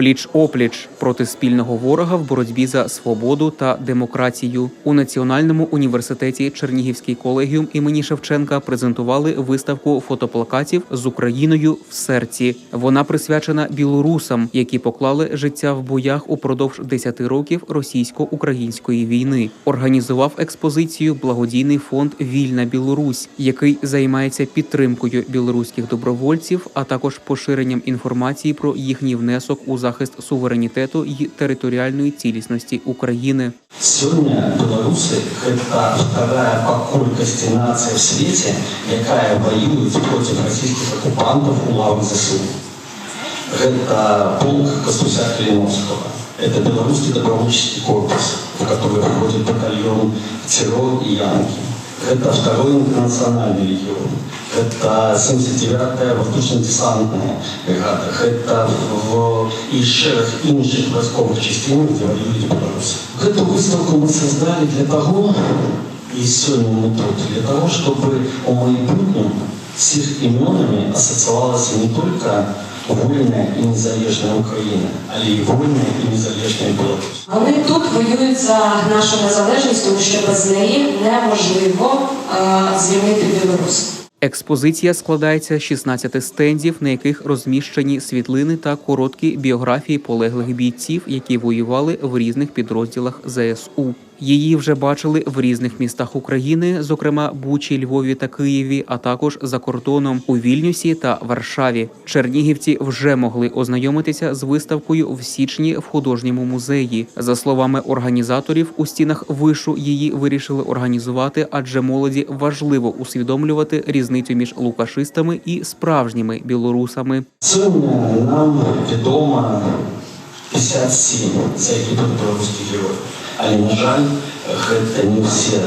Пліч опліч проти спільного ворога в боротьбі за свободу та демократію у Національному університеті Чернігівський колегіум імені Шевченка презентували виставку фотоплакатів з Україною в серці. Вона присвячена білорусам, які поклали життя в боях упродовж 10 років російсько-української війни. Організував експозицію благодійний фонд Вільна Білорусь, який займається підтримкою білоруських добровольців, а також поширенням інформації про їхній внесок у захист суверенітету і територіальної цілісності України. Сёння беларусы гэта вторая по колькасці нацыя в свеце, якая воюе проти расійскіх оккупантов у лавах ЗСУ. Гэта полк Костуся Клиновского. Это белорусский добровольческий корпус, в который входит батальон ТРО и Янки. Это второй интернациональный легион. Это 79-я воздушно-десантная бригада. Это в і шерах інших військових частин, де воюють білоруси. Эту выставку мы создали для того, и сегодня мы тут, для того, чтобы у майбутнем с их именами ассоциировалась не только вольная и незалежная Украина, але й вольная і незалежная Білорусь. Вони тут воюють за нашу незалежність, тому що без неї неможливо е, звільнити Білорусь. Експозиція складається з 16 стендів, на яких розміщені світлини та короткі біографії полеглих бійців, які воювали в різних підрозділах ЗСУ. Її вже бачили в різних містах України, зокрема Бучі, Львові та Києві, а також за кордоном у Вільнюсі та Варшаві. Чернігівці вже могли ознайомитися з виставкою в січні в художньому музеї. За словами організаторів, у стінах вишу її вирішили організувати, адже молоді важливо усвідомлювати різницю між лукашистами і справжніми білорусами. Сьогодні нам відомо 57 загиблих білоруських героїв. Але, на жаль, гэта не все.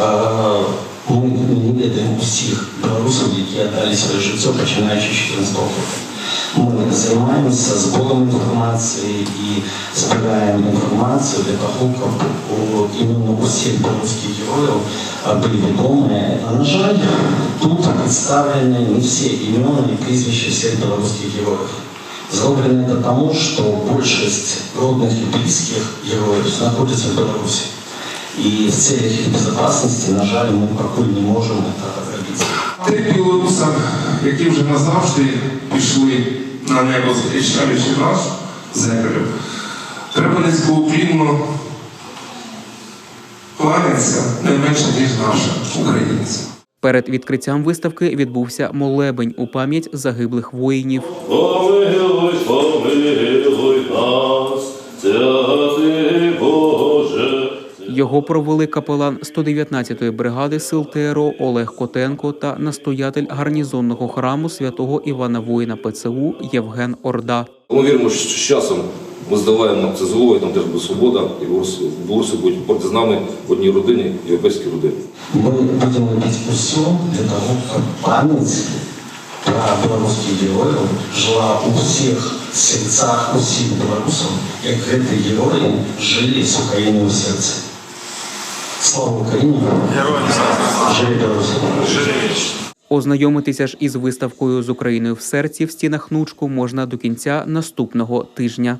А, Ми не ведаємо усіх білорусів, які віддали своє життя, починаючи з 14 року. Ми займаємося збором інформації і збираємо інформацію для того, щоб у- іменно героїв а, були відомі. А, на жаль, тут представлені не всі імена і прізвища всіх білоруських героїв. Зроблено це тому, що більшість родних і героїв знаходяться в Білорусі. І в цілях їх безпечності, на жаль, ми поки не можемо це зробити. Тим білорусам, які вже назавжди пішли на небо, зустрічаючи наш землю, треба низькоуклінно кланятися не менше, ніж наша українця. Перед відкриттям виставки відбувся молебень у пам'ять загиблих воїнів. Помилуй, помилуй нас, святий Боже. Його провели капелан 119-ї бригади сил ТРО Олег Котенко та настоятель гарнізонного храму святого Івана Воїна ПЦУ Євген Орда. Ми віримо, що з часом ми здолаємо це зло, і там теж буде свобода, і білоруси білоруси будуть поруч з нами в одній родині, європейській родині. Ми будемо робити все для того, щоб пам'ять про білоруських героїв жила у всіх серцях усіх білорусів, як ці герої жили з Україною в серці. Слава Україні! Героям слава! Живі Білорусі! Ознайомитися ж із виставкою з Україною в серці в стінах Нучку можна до кінця наступного тижня.